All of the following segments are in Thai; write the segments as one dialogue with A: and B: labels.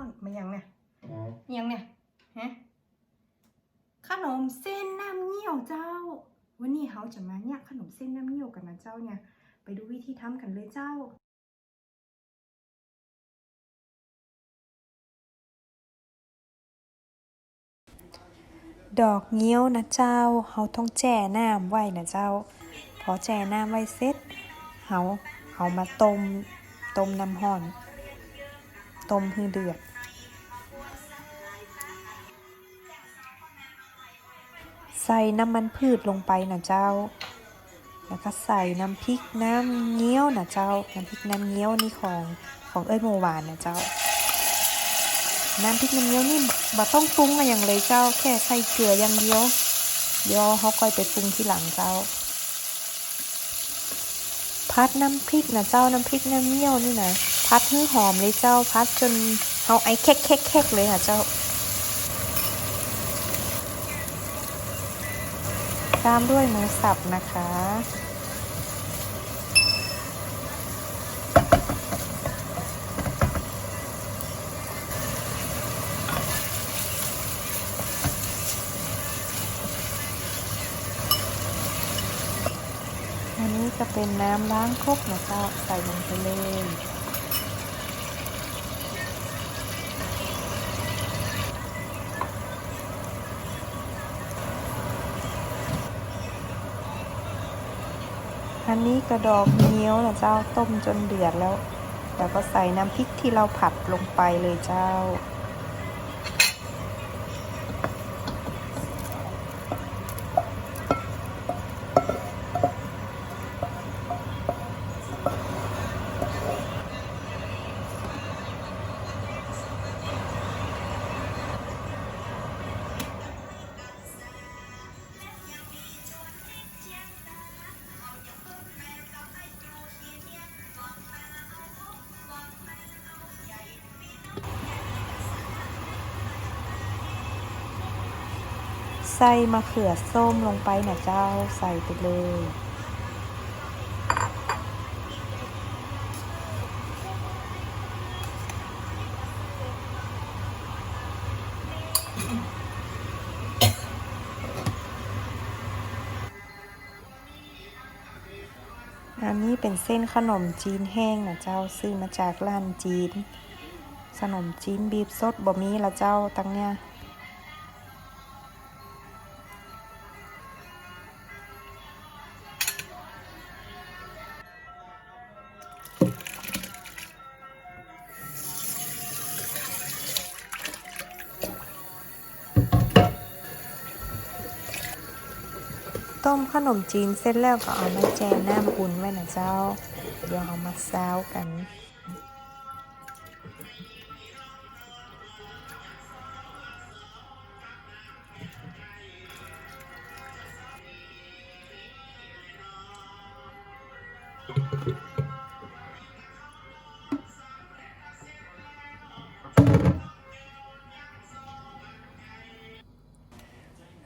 A: อนมายังเนี่ย
B: อ๋อ
A: ยังเนี่ยฮะขนมเส้นน้ำเงี้ยวเจ้า วันนี้เขาจะมาเนี่ยขนมเส้นน้ำเงี้ยวกันนะเจ้าเนี่ย ไปดูวิธีทำกันเลยเจ้า
C: ดอกเงี้ยวนะเจ้า เฮาต้องแจ่น้ำไว้นะเจ้า พอแจ่น้ำไว้เสร็จ เฮาเอามาต้ม ต้มน้ำห้อน ต้มให้เดือด ส่น้ำมันพืชลงไปนะเจ้า แล้วก็ใส่น้ำพริกน้ำเงี้ยวนะเจ้า น้ำพริกน้ำเงี้ยวนี่ของของเอ้ยโมหวานนะเจ้า น้ำพริกน้ำเงี้ยวนี่บ่ต้องปรุงอะไรอย่างเลยเจ้า แค่ใส่เกลืออย่างเดียว เดี๋ยวเขาค่อยไปปรุงทีหลังเจ้า พัดน้ำพริกนะเจ้า น้ำพริกน้ำเงี้ยวนี่นะพัดให้หอมเลยเจ้า พัดจนเอาไอ้แคกๆๆเลยค่ะเจ้า ตามด้วยหมูสับนะคะ อันนี้จะเป็นน้ำล้างครกนะเจ้าใส่ลงไปเลย อันนี้กระดอกเงี้ยวนะเจ้าต้มจนเดือดแล้ว แล้วก็ใส่น้ำพริกที่เราผัดลงไปเลยเจ้า ใส่มะเขือส้มลงไปนะเจ้าใส่ไปเลย อันนี้เป็นเส้นขนมจีนแห้งนะเจ้าซื้อมาจากร้านจีน ขนมจีนบีบสดบ่มีละเจ้าตั้งเนี่ย ต้มขนมจีนเสร็จแล้วก็เอามาแจน้ำอุ่นไว้นะเจ้า เดี๋ยวเอามาซาวกัน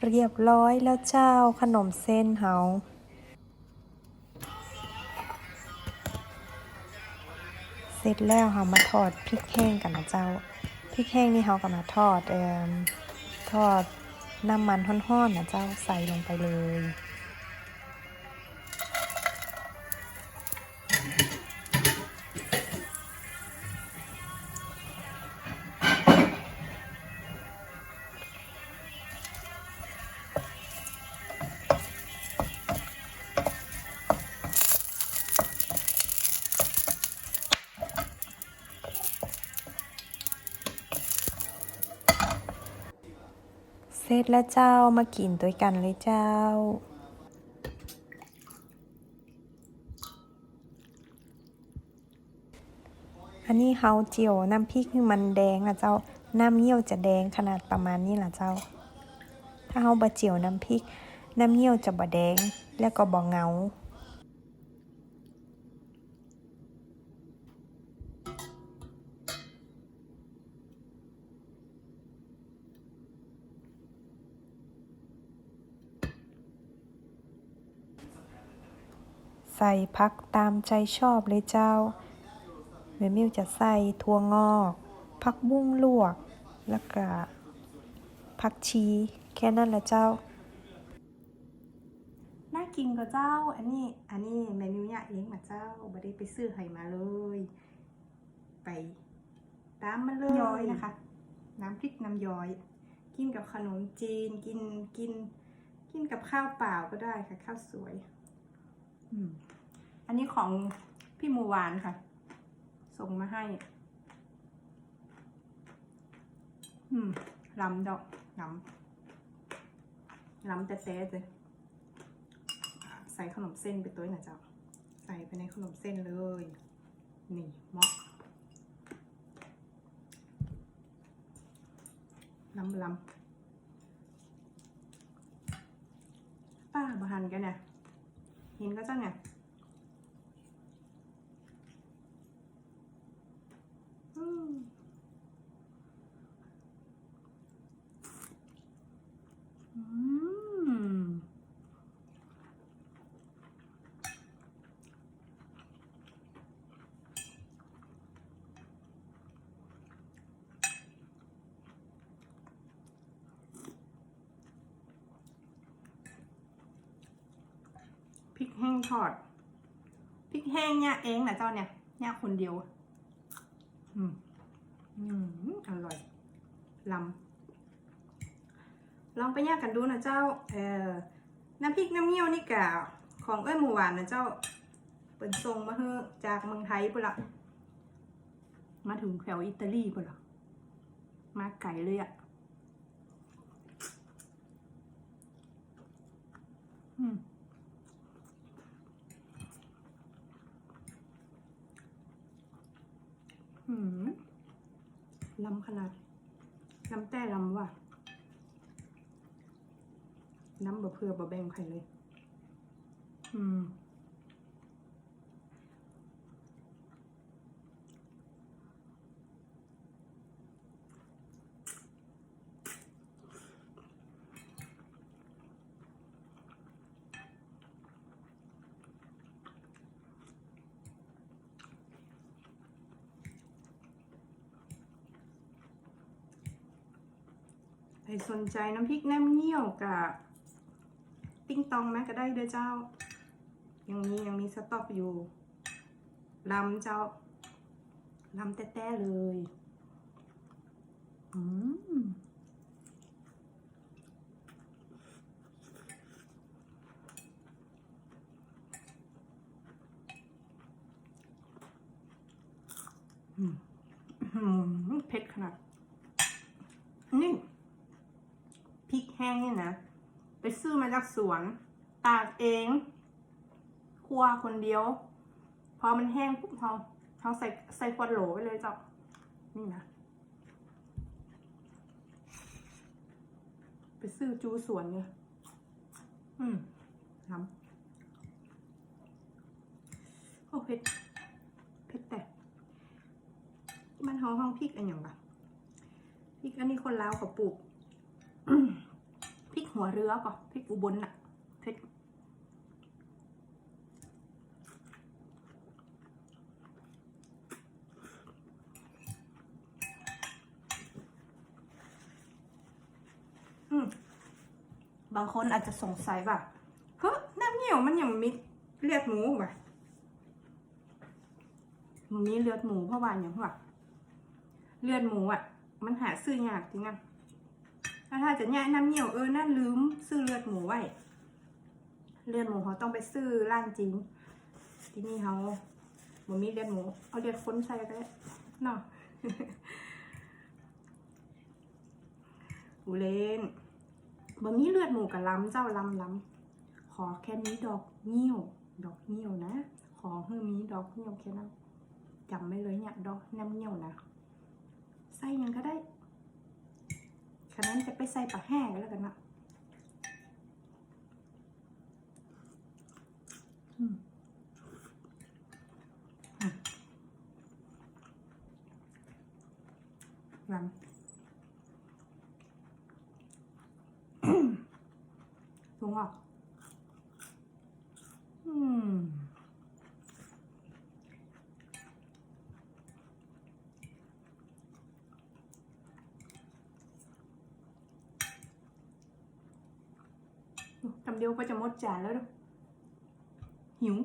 C: เรียบร้อยแล้วเจ้าขนมเส้นเฮาเสร็จแล้วเฮามาทอดพริกแห้งกันนะเจ้าพริกแห้งนี่เฮาก็มาทอดเอ่อทอดน้ำมันห้อนๆนะเจ้าใส่ลงไปเลย เสร็จแล้วเจ้ามากินด้วยกันเลยเจ้า อันนี้เฮาเจียวน้ำพริกมันแดงนะเจ้า น้ำเงี้ยวจะแดงขนาดประมาณนี้ล่ะเจ้า ถ้าเฮาบะเจียวน้ำพริก น้ำเงี้ยวจะบะแดง แล้วก็บะเงา ส่พักตามใจชอบเลยเจ้าเมมิวจะใส่ถั่วงอกผักบุ้งลวก แล้วก็ผักชี แค่นั้นแหละเจ้า
A: น่ากินก็เจ้า อันนี้อันนี้เมนูเนี่ยเองมาเจ้าบ่ได้ไปซื้อไห้มาเลย ไปตามมันเลยย้อยนะคะ น้ำพริกน้ำย้อย กินกับขนมจีนกินกิน กินกับข้าวเปล่าก็ได้ค่ะ ข้าวสวย อืม อันนี้ของพี่มูวานค่ะ ส่งมาให้ อืมลำดอกลำลำแต่แต่เลยใส่ขนมเส้นไปตัวหน่อยจ้าใส่ไปในขนมเส้นเลย นี่มาะลำลำป้าบหันกันเนี่ยเห็นก็จ้าเนี่ยอืมอืม พริกแห้ง ทอดพริกแห้งเนี่ยเองนะเจ้าเนี่ยเนี่ยคนเดียว อืมอืมอร่อยลำลองไปย่างกันดูนะเจ้า เออน้ำพริกน้ำเงี้ยวนี่กะของเอ้ยหมูหวานนะเจ้า เปิ่นทรงมาเฮอจากเมืองไทยปุ่นละมาถึงแถวอิตาลีปุ่นละมาไกลเลยอะอืม หืมลำขนาดลำแต่ลำว่ะน้ำบะเพื่อบะแบ่งใครเลย อืม ใครสนใจน้ำพริกแน้ำเงี้ยวกับติ้งตองแม่ก็ได้เด้อเจ้า ยังมียังมีสต็อกอยู่ลำเจ้าลำแต้ๆเลยอืมอืมเผ็ดขนาดนี่ ริกแห้งเนี่ยนะ ไปซื้อมาจากสวนตากเองคั่วคนเดียว พอมันแห้งปุ๊บเราเราใส่ใส่ขวดโหลไปเลยจ้ะนี่นะ ไปซื้อจูสวนเนี่ย อืมน้ำโอ้เผ็ดเผ็ดแต่มันหองห้องพริกอันอย่างแบบพริกอันนี้คนลาวเขาปลูก พริกหัวเรือก่อนพริกอุบลน่ะเผ็ดอืมบางคนอาจจะสงสัยว่าเฮ้ยน้ำเหนียวมันยังมีเลือดหมูป่ะมันมีเลือดหมูเพราะว่าอย่างว่าเลือดหมูอะ มันหาซื้อยากจริงอะ ถ้าถ้าจะแย่น้ำเหี่ยวเออนั่นลืมซื้อเลือดหมูไว้ เลือดหมูเขาต้องไปซื้อร้านจริง ที่นี่เขาบ่มีเลือดหมู เอาเลือดคนใส่ก็ได้เนาะอูเลนบ่มีเลือดหมูกับล้ำเจ้าล้ำล้ำขอแค่นี้ดอกเงี้ยว ดอกเงี้ยวนะ ขอให้มีดอกเงี้ยวแค่นั้นจำไม่เลยเนี่ยดอกน้ำเงี้ยวนะ ใส่ยังก็ได้ ขนั้นจะไปใส่ปลาแห้งก็แล้วกันนะอืมอืมลำสูงอะอืมำเดียวก็จะหมดจานแล้วหิว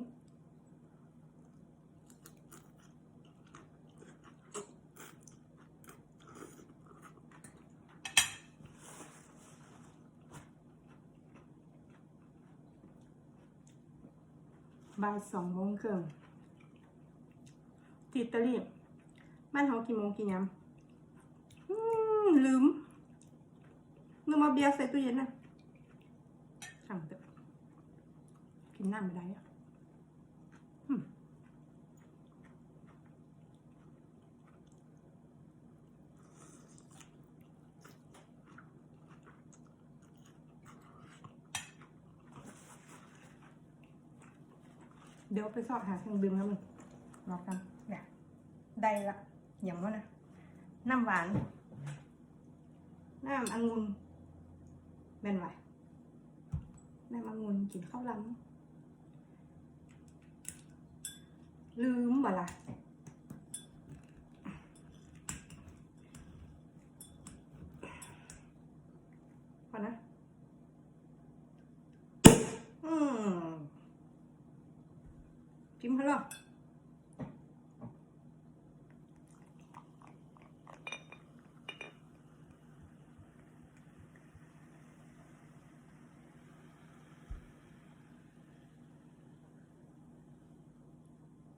A: บ่ายสองโมงครึ่งที่อิตาลีบ้านเขากี่โมงกี่ยามอืมลืมลืมเอาเบียร์ใส่ตู้เย็นนะสั่งเถอะ กินน้ำไม่ได้อะอืมเดี๋ยวไปสอบหาเครื่องดื่มแล้วมึงรอกันเนี่ยได้ละ อย่างว่านะ น้ำหวาน น้ำองุ่นเป็นไรน้ำองุ่นกินข้าวหลัง ลืมบ่ล่ะพอนะ อืมจิ้มให้หร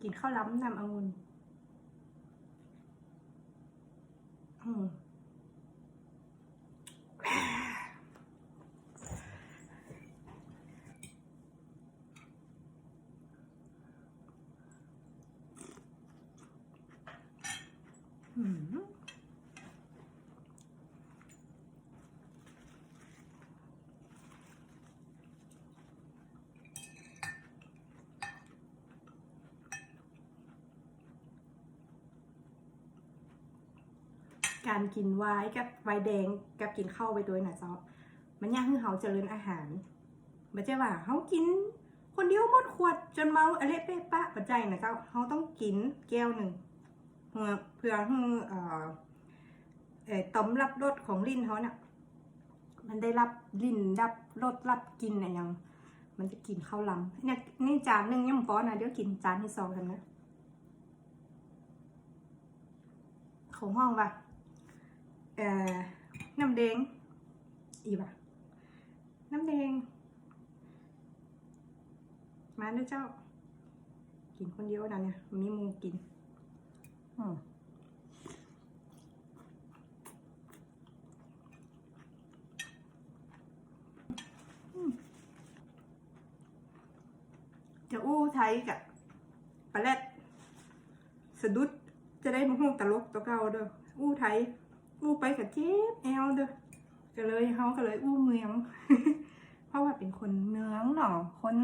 A: กินข้าวล้ำนำองุ่นอืมอืม การกินไวน์กับไวน์แดงกับกินข้าวไปด้วยนะเจ้ามันยากให้เขาเจริญอาหารม่ใช่ว่าเขากิน คนเดียวหมดขวดจนเมาอะไรเป๊ะปะปัจจัยนะเจ้าเขาต้องกินแก้วหนึ่งเพื่อเพื่อให้เอ่อเอ่อต่อมรับรสของลิ้นเขาเนี่ยมันได้รับลิ้นรับรสรับกินอะไรย่างมันจะกินข้าวลำเนี่ยนี่จานหนึ่งยังป้อนนะเดี๋ยวกินจานที่สองกันนะของห้องว่ะ เอ่อน้ำแดงอีว่ะน้ำแดง มาเด้อเจ้า กินคนเดียวนะเนี่ยมีมูกินอืมจะอู้ไทยกับปลาแรดสะดุดจะได้มาห้องตลกตัวเก่าเด้ออู้ไทย อู้ไปกับเจ็บแอลเด้อก็เลยเขาก็เลยอู้เมือง เพราะว่าเป็นคนเมืองเนาะคน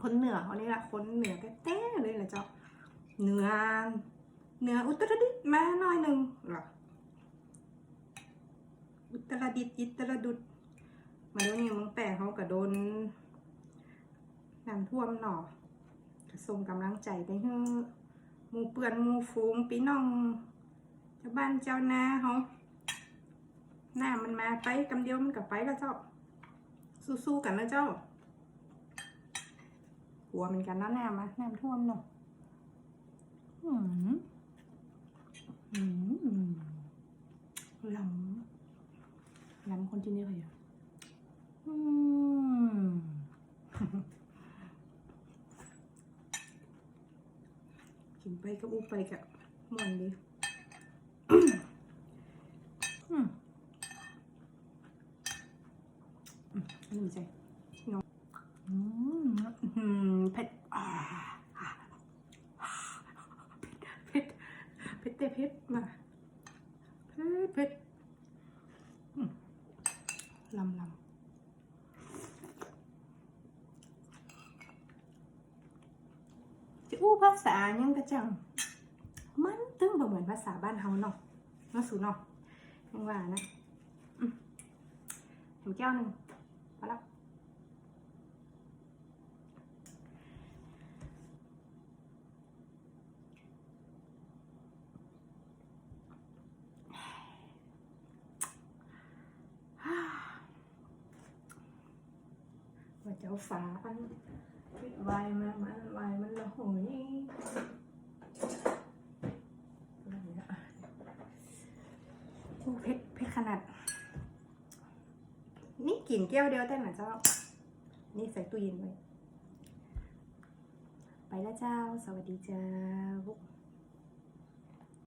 A: คนเหนือเขานี่แหละคนเหนือแต้เลยแหละเจ้าเหนือเหนืออุตรดิตถ์มาหน่อยหนึ่งหรออุตรดิตถ์อิตรดุดมาเดี๋ยวนี้เมึงแปะเขาก็โดนน้ำท่วมหนอกก็ส่งกำลังใจไปให้หมูเปื่อนหมูฟูงพี่น้อง บ้านเจ้านาเขาหน้ามันมาไปกำเดียวมันกับไปแล้วเจ้า สู้ๆกันนะเจ้ากลัวเหมือนกันนะน้ำอะน้ำท่วมเนาะอืมอืมลำลำคนที่นี่เลยอะอืมกินไปกับอุไปกับม่วนดี อืม อืมอันนี้ใจน้องอืมอืมเผ็ดอ่าเผ็ดเผ็ดเผ็ดเผ็ดมาเผ็ดเผ็ดอืมลำลำจะอู้ภาษายังกระจัง มันตึงบ่เหมือนภาษาบ้านเฮาเนาะเนาะสูเนาะยังว่านะอืมทำแก้วหนึ่ง พอแล้วว่าเจ้าฝาอันปิดไวายมามันไวายมันละหยอะไรเนี่ยโอ้เพชรเพชรขนาด นี่กลิ่นแก้วเดียวแต่หนะเจ้า นี่ใส่ตู้เย็นไว้ ไปแล้วเจ้า สวัสดีเจ้า